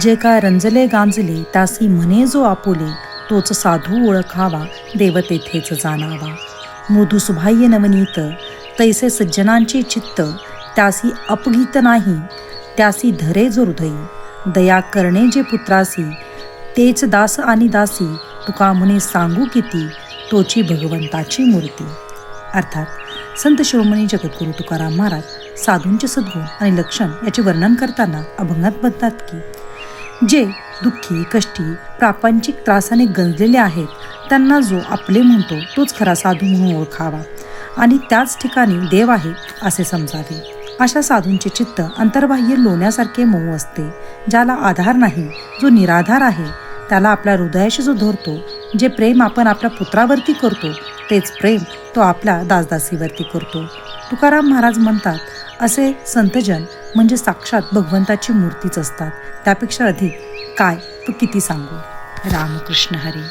जे काय रंजले गांजले त्यासी म्हणे जो आपुले तोच साधू ओळखावा देव तेथेच जाणावा. मृदू सुभाय्य नवनीत तैसे सज्जनांचे चित्त त्यासी अपगीत नाही त्यासी धरे जो हृदयी. दया करणे जे पुत्रासी तेच दास आणि दासी तुका म्हणे सांगू किती तोची भगवंताची मूर्ती. अर्थात संत शिरोमणी जगद्गुरु तुकाराम महाराज साधूंचे सद्गुण आणि लक्षण याचे वर्णन करताना अभंगात बदतात की जे दुःखी कष्टी प्रापंचिक त्रासाने गंजलेले आहेत त्यांना जो आपले म्हणतो तोच खरा साधू म्हणून ओळखावा. आणि त्याच ठिकाणी देव आहे असे समजावे. अशा साधूंचे चित्त अंतर्बाह्य लोण्यासारखे मऊ असते ज्याला आधार नाही जो निराधार आहे त्याला आपल्या हृदयाशी जो धरतो जे प्रेम आपण आपल्या पुत्रावरती करतो तेच प्रेम तो आपल्या दासदासीवरती करतो. तुकाराम महाराज म्हणतात असे संतजन म्हणजे साक्षात भगवंताची मूर्तीच असतात. त्यापेक्षा अधिक काय? तू किती सांगू? रामकृष्ण हरी.